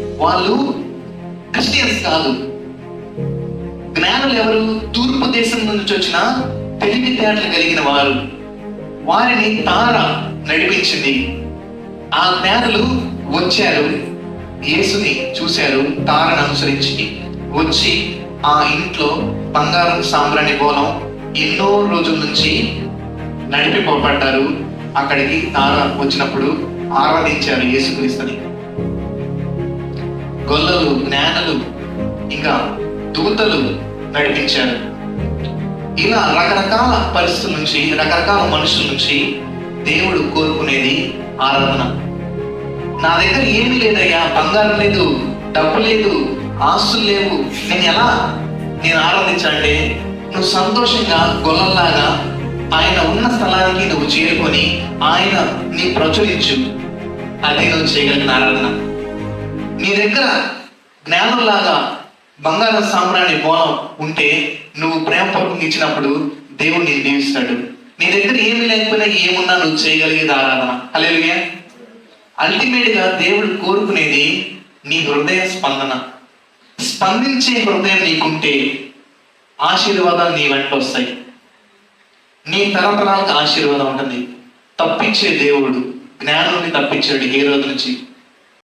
వాళ్ళు క్రిస్టియన్స్ కాదు. జ్ఞానులు ఎవరు తూర్పు దేశం నుంచి వచ్చిన తెలివితేటలు కలిగిన వారు. వారిని తార నడిపించింది. ఆ జ్ఞానులు వచ్చారు. యేసుని చూశారు తారను అనుసరించి. వచ్చి ఆ ఇంట్లో బంగారం సాంబ్రాణి బోనం ఎన్నో రోజుల నుంచి నడిపిపోబడ్డారు. అక్కడికి తార వచ్చినప్పుడు ఆరాధించారు యేసుక్రీస్తుని. గొల్లలు జ్ఞానులు ఇంకా దూతలు నడిపించారు. ఇలా రకరకాల పరిస్థితుల నుంచి రకరకాల మనుషుల నుంచి దేవుడు కోరుకునేది ఆరాధన. నా దగ్గర ఏమీ లేదయ్యా బంగారం లేదు డబ్బు లేదు ఆస్తులు లేవు. నేను ఎలా నేను ఆరాధించాలంటే నువ్వు సంతోషంగా గొల్లల్లాగా ఆయన ఉన్న స్థలానికి నువ్వు చేరుకొని ఆయన నీ ప్రచురించు. అదే నువ్వు చేయగలిగిన ఆరాధన. నీ దగ్గర జ్ఞానంలాగా బంగారం సామ్రాణి బోనం ఉంటే నువ్వు ప్రేమపూర్వకంగా ఇచ్చినప్పుడు దేవుడు నేను దీవిస్తాడు. నీ దగ్గర ఏమి లేకపోయినా ఏమున్నా నువ్వు చేయగలిగేది ఆరాధన. అలేలుగా అల్టిమేట్గా దేవుడు కోరుకునేది నీ హృదయ స్పందన. స్పందించే హృదయం నీకుంటే ఆశీర్వాదాలు నీ వెంట వస్తాయి. నీ తరతరాలకు ఆశీర్వాదం ఉంటుంది. తప్పించే దేవుడు జ్ఞానాన్ని తప్పించాడు ఏ రోజు నుంచి.